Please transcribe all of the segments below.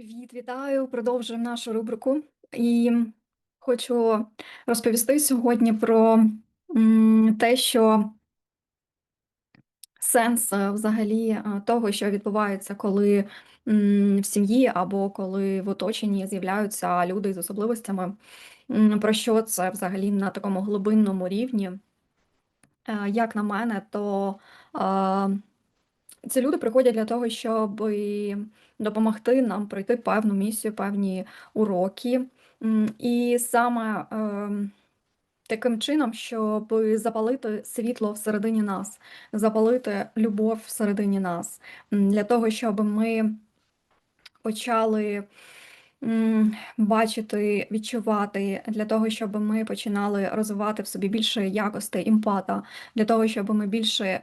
Привіт, вітаю! Продовжуємо нашу рубрику. І хочу розповісти сьогодні про те, що сенс е, взагалі е, того, що відбувається, коли в сім'ї або коли в оточенні з'являються люди з особливостями, про що це взагалі на такому глибинному рівні. Е, Як на мене, то ці люди приходять для того, щоб допомогти нам пройти певну місію, певні уроки. І саме ем, таким чином, щоб запалити світло всередині нас, запалити любов всередині нас, для того, щоб ми почали бачити, відчувати для того, щоб ми починали розвивати в собі більше якостей імпата, для того, щоб ми більше е,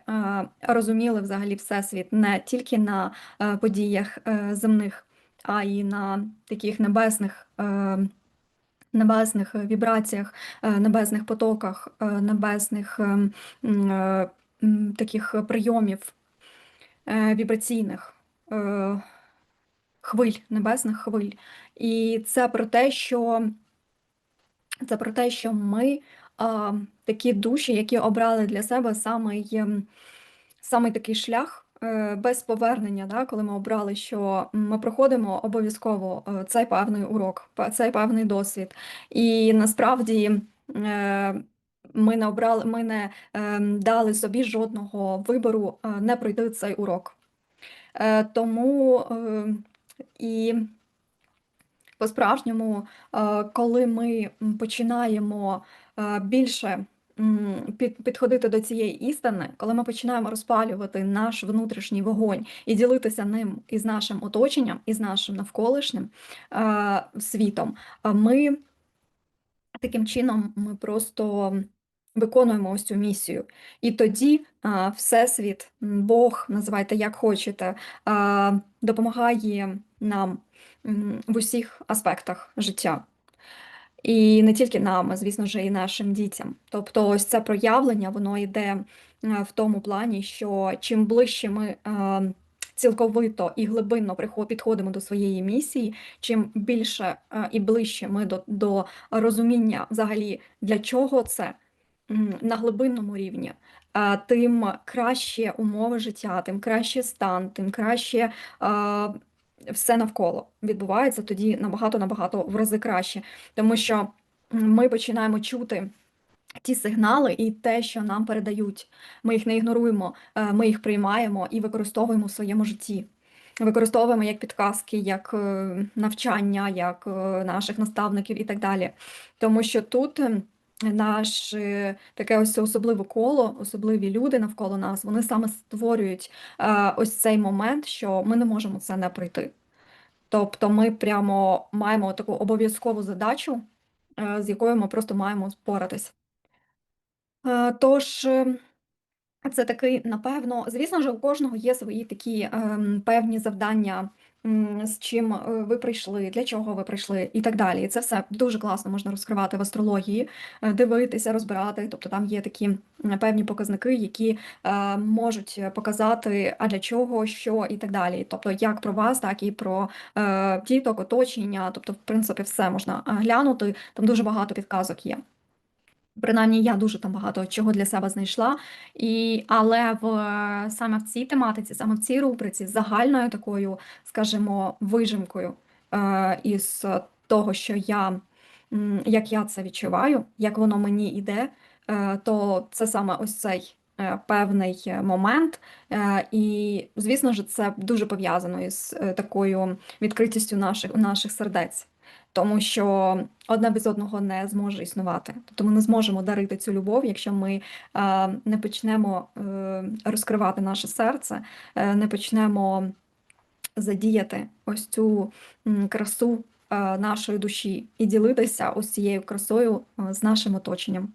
розуміли взагалі всесвіт не тільки на е, подіях е, земних, а й на таких небесних. е, Небесних вібраціях, е, небесних потоках, е, небесних ем, е, таких прийомів вібраційних. Хвиль, небесних хвиль. І це про те, що це про те, що ми а, такі душі, які обрали для себе самий, ем, самий такий шлях. е, Без повернення, да, коли ми обрали, що ми проходимо обов'язково е, цей певний урок, цей певний досвід. І насправді е, ми не обрали, ми не ем, дали собі жодного вибору не пройти цей урок. Тому е, і по-справжньому, е, коли ми починаємо е, більше підходити до цієї істини, коли ми починаємо розпалювати наш внутрішній вогонь і ділитися ним із нашим оточенням, із нашим навколишнім е, світом, ми Таким чином, ми просто виконуємо ось цю місію. І тоді Всесвіт, Бог, називайте як хочете, допомагає нам в усіх аспектах життя. І не тільки нам, а звісно ж, і нашим дітям. Тобто, ось це проявлення, воно йде в тому плані, що чим ближче ми цілковито і глибинно підходимо до своєї місії, чим більше і ближче ми до, до розуміння взагалі, для чого це на глибинному рівні. Тим краще умови життя, тим краще стан, тим краще все навколо відбувається тоді набагато набагато в рази краще, тому що ми починаємо чути. Ті сигнали і те, що нам передають, ми їх не ігноруємо, е, ми їх приймаємо і використовуємо в своєму житті. Використовуємо як підказки, як е, навчання, як е, наших наставників і так далі. Тому що тут ем, наш е, таке ось особливе коло, особливі люди навколо нас, вони саме створюють е, ось цей момент, що ми не можемо це не пройти. Тобто ми прямо маємо таку обов'язкову задачу, е, з якою ми просто маємо впоратись. Е, Тож, це такий, напевно, звісно ж, у кожного є свої такі ем, певні завдання, з чим е, ви прийшли, для чого ви прийшли, і так далі. І це все дуже класно можна розкривати в астрології, е, дивитися, розбирати. Тобто там є такі певні показники, які е, можуть показати, а для чого, що і так далі. Тобто, як про вас, так і про діток, оточення. Тобто, в принципі, все можна глянути. Там дуже багато підказок є. Принаймні, я дуже там багато чого для себе знайшла. І, але в саме в цій тематиці, саме в цій рубриці, загальною такою, скажімо, вижимкою е, із того, що я, як я це відчуваю, як воно мені йде, е, то це саме ось цей е, певний момент. Е, і, звісно ж, це дуже пов'язано із е, такою відкритістю наших, наших сердець. Тому що одна без одного не зможе існувати. Тобто ми не зможемо дарити цю любов, якщо ми е, не почнемо е, розкривати наше серце, е, не почнемо задіяти ось цю красу нашої душі і ділитися ось цією красою з нашим оточенням.